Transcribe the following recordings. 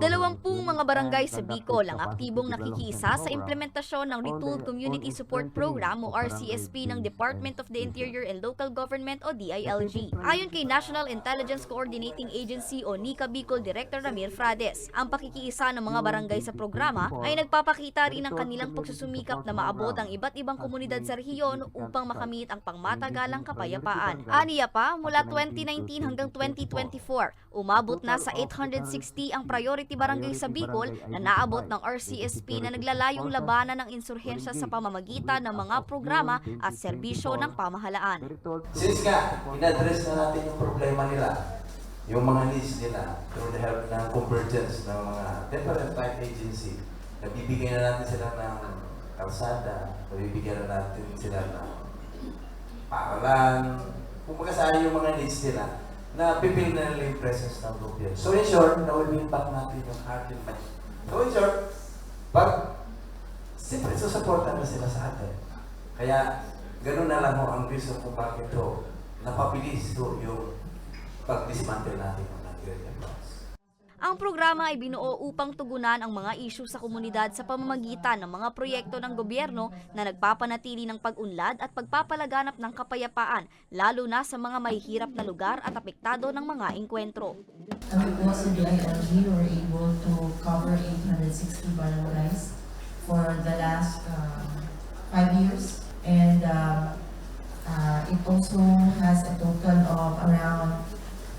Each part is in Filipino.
Dalawampung mga barangay sa Bicol ang aktibong nakikiisa sa implementasyon ng the- Community Support Program o RCSP ng Department of the Interior and Local Government o DILG. Ayon kay National Intelligence Coordinating Agency o NICA Bicol Director Ramir Frades, ang pakikiisa ng mga barangay sa programa ay nagpapakita rin ng kanilang pagsusumikap na maabot ang iba't ibang komunidad sa rehiyon upang makamit ang pangmatagalang kapayapaan. Aniya pa, mula 2019 hanggang 2024, umabot na sa 860 ang priority barangay sa Bicol na naabot ng RCSP na naglalayong labanan ng insurhensya sa pamamagitan ng mga programa at serbisyo ng pamahalaan. Since nga, in-address na natin yung problema nila, yung mga needs nila through the help ng convergence ng mga different type agency, nabibigyan na natin sila ng kalsada, nabibigyan na natin sila ng paaralan, kung magkasali yung mga needs nila, na pipil na nila yung presence ng gobyerno. So in short, na-win back natin yung mind. So in short, pag siyempre susuportan na sila sa atin. Kaya ganun na lang ho ang reason kung bakit ho napabilis ho yung pag-dismantle natin ng Great Advance. Ang programa ay binuo upang tugunan ang mga isyu sa komunidad sa pamamagitan ng mga proyekto ng gobyerno na nagpapanatili ng pag-unlad at pagpapalaganap ng kapayapaan, lalo na sa mga mahihirap na lugar at apektado ng mga engkwentro. And because in the ILG, we were able to cover 860 barangays for the last uh, five years. And uh, uh, it also has a total of around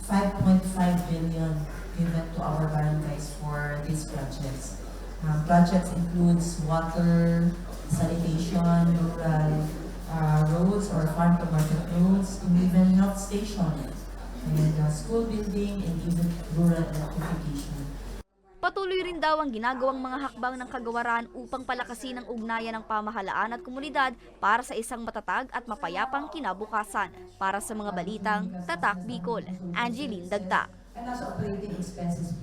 5.5 billion given to our barangays for these projects. Um, projects includes water, sanitation, rural uh, roads or farm to market roads, and even health stations and uh, school building and even rural electrification. Patuloy rin daw ang ginagawang mga hakbang ng kagawaran upang palakasin ang ugnayan ng pamahalaan at komunidad para sa isang matatag at mapayapang kinabukasan. Para sa mga balitang Tatak Bicol, Angeline Dagda. And also operating expenses